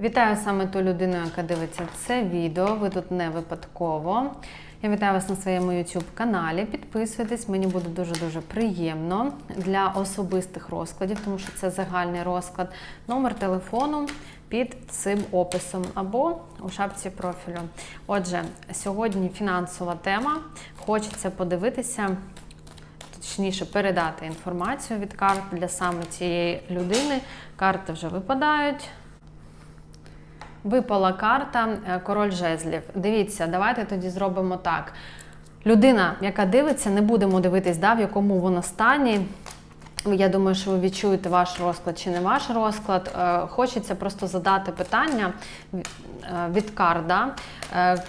Вітаю саме ту людину, яка дивиться це відео. Ви тут не випадково. Я вітаю вас на своєму YouTube каналі. Підписуйтесь, мені буде дуже-дуже приємно для особистих розкладів, тому що це загальний розклад. Номер телефону під цим описом або у шапці профілю. Отже, сьогодні фінансова тема. Хочеться подивитися точніше передати інформацію від карт для саме цієї людини. Карти вже випадають. Випала карта е, Король жезлів. Дивіться, давайте тоді зробимо так. Людина, яка дивиться, не будемо дивитись, да, в якому вона стані. Я думаю, що ви відчуєте ваш розклад чи не ваш розклад. Е, Хочеться просто задати питання е, від карда.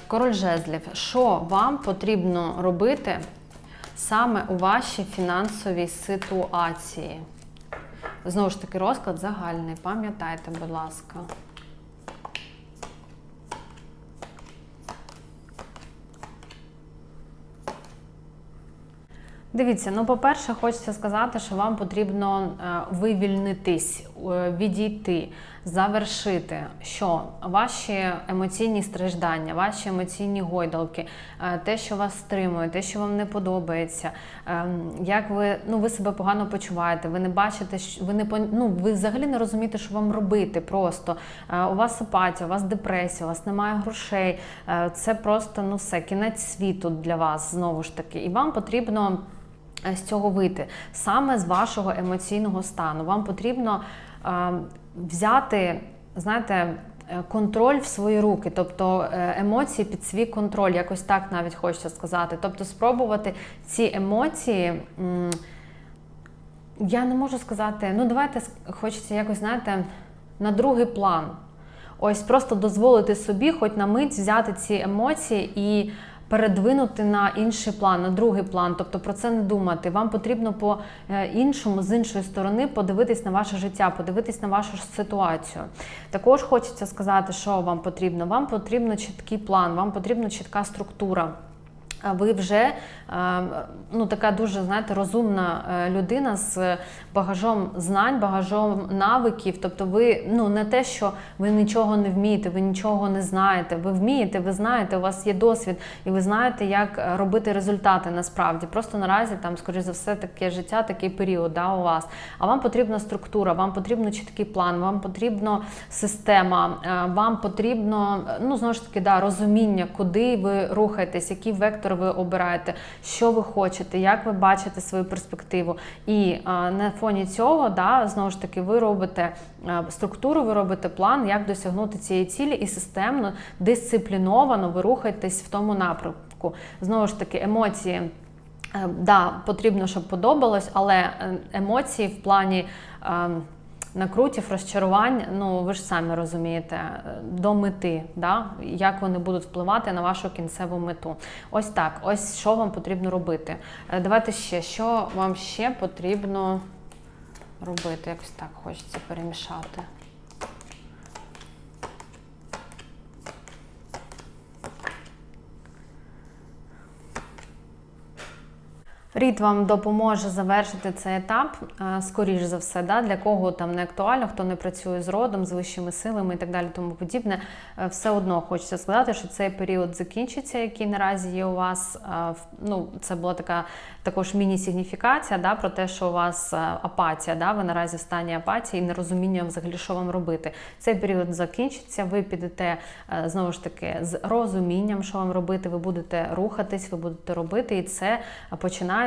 Король жезлів. Що вам потрібно робити саме у вашій фінансовій ситуації? Знову ж таки, розклад загальний. Пам'ятайте, будь ласка. Дивіться, ну по-перше, хочеться сказати, що вам потрібно е, вивільнитись, е, відійти, завершити, що ваші емоційні страждання, ваші емоційні гойдалки, е, те, що вас стримує, те, що вам не подобається, е, як ви ну ви себе погано почуваєте, ви не бачите, що ви не ну, ви взагалі не розумієте, що вам робити. Просто у вас апатія, у вас депресія, у вас немає грошей. Це просто ну все кінець світу для вас знову ж таки, і вам потрібно з цього вийти саме з вашого емоційного стану. Вам потрібно е, взяти, знаєте, е, контроль в свої руки, тобто е, емоції під свій контроль, якось так навіть хочеться сказати. Тобто спробувати ці емоції. я не можу сказати, ну давайте хочеться якось, знаєте, на другий план. Ось просто дозволити собі, хоч на мить взяти ці емоції і передвинути на інший план, на другий план, тобто про це не думати. Вам потрібно по е, іншому, з іншої сторони, подивитись на ваше життя, подивитись на вашу ситуацію. Також хочеться сказати, що вам потрібно. Вам потрібно чіткий план, вам потрібна чітка структура. Ви вже ну, така дуже знаєте, розумна е, людина з багажом знань, багажом навиків. Тобто, ви ну не те, що ви нічого не вмієте, ви нічого не знаєте. Ви вмієте, ви знаєте, у вас є досвід, і ви знаєте, як е, робити результати насправді. Просто наразі там, скоріш за все, таке життя, такий період да, у вас. А вам потрібна структура, вам потрібно чіткий план, вам потрібна система, е, вам потрібно ну знову ж таки да, розуміння, куди ви рухаєтесь, який вектор ви обираєте, що ви хочете, як ви бачите свою перспективу. І на фоні цього, да, знову ж таки, ви робите структуру, ви робите план, як досягнути цієї цілі, і системно, дисципліновано ви рухаєтесь в тому напрямку. Знову ж таки, емоції. Е, Да, потрібно, щоб подобалось, але е, емоції в плані е, накрутів, розчарувань, ну ви ж самі розумієте, е, до мети, да? як вони будуть впливати на вашу кінцеву мету. Ось так, ось що вам потрібно робити. Е, Давайте ще, що вам ще потрібно робити. Якось так хочеться перемішати. Рід вам допоможе завершити цей етап, е, скоріш за все, да? для кого там не актуально, хто не працює з родом, з вищими силами і так далі, тому подібне. Е, Все одно хочеться сказати, що цей період закінчиться, який наразі є у вас. Е, Ну, це була така також міні-сигніфікація да, про те, що у вас апатія, да? ви наразі в стані апатії і нерозуміння взагалі, що вам робити. Цей період закінчиться, ви підете знову ж таки з розумінням, що вам робити, ви будете рухатись, ви будете робити, і це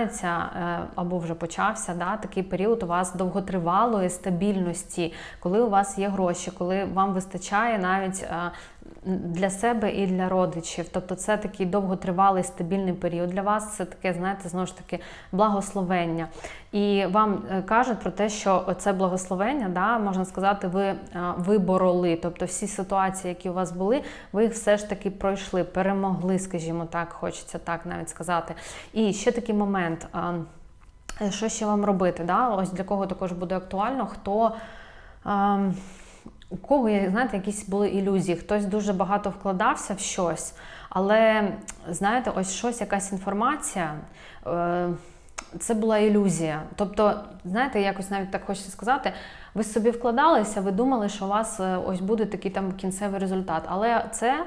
починається е, або вже почався да, такий період у вас довготривалої стабільності, коли у вас є гроші, коли вам вистачає навіть е, для себе і для родичів. Тобто це такий довготривалий стабільний період для вас. Це таке, знаєте, знову ж таки благословення. І вам е, кажуть про те, що це благословення, да, можна сказати, ви е, вибороли. Тобто всі ситуації, які у вас були, ви їх все ж таки пройшли, перемогли, скажімо так, хочеться так навіть сказати. І ще такий момент. е, Що ще вам робити? Да? Ось для кого також буде актуально, хто. ем, у кого є, знаєте, якісь були ілюзії, хтось дуже багато вкладався в щось, але знаєте, ось щось, якась інформація. Е, це була ілюзія. Тобто, знаєте, якось навіть так хочеться сказати, ви собі вкладалися, ви думали, що у вас е, ось буде такий там кінцевий результат. Але це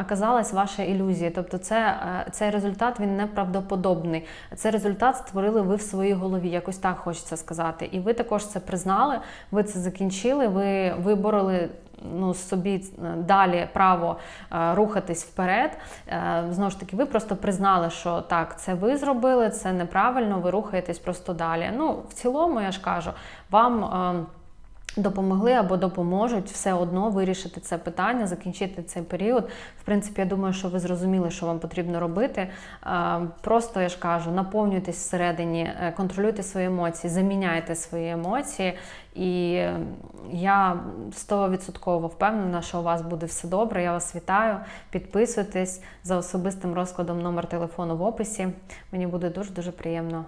оказалась ваша ілюзія. Тобто, це, е, цей результат він неправдоподобний. Цей результат створили ви в своїй голові. Якось так хочеться сказати. І ви також це признали, ви це закінчили, ви вибороли ну, собі е, далі право е, рухатись вперед. Е, Знову ж таки, ви просто признали, що так, це ви зробили, це неправильно, ви рухаєтесь просто далі. Ну, в цілому, я ж кажу, вам. е, Допомогли або допоможуть все одно вирішити це питання, закінчити цей період. В принципі, я думаю, що ви зрозуміли, що вам потрібно робити. Просто я ж кажу, наповнюйтесь всередині, е, контролюйте свої емоції, заміняйте свої емоції. І я 100% впевнена, що у вас буде все добре. Я вас вітаю. Підписуйтесь за особистим розкладом номер телефону в описі. Мені буде дуже дуже приємно.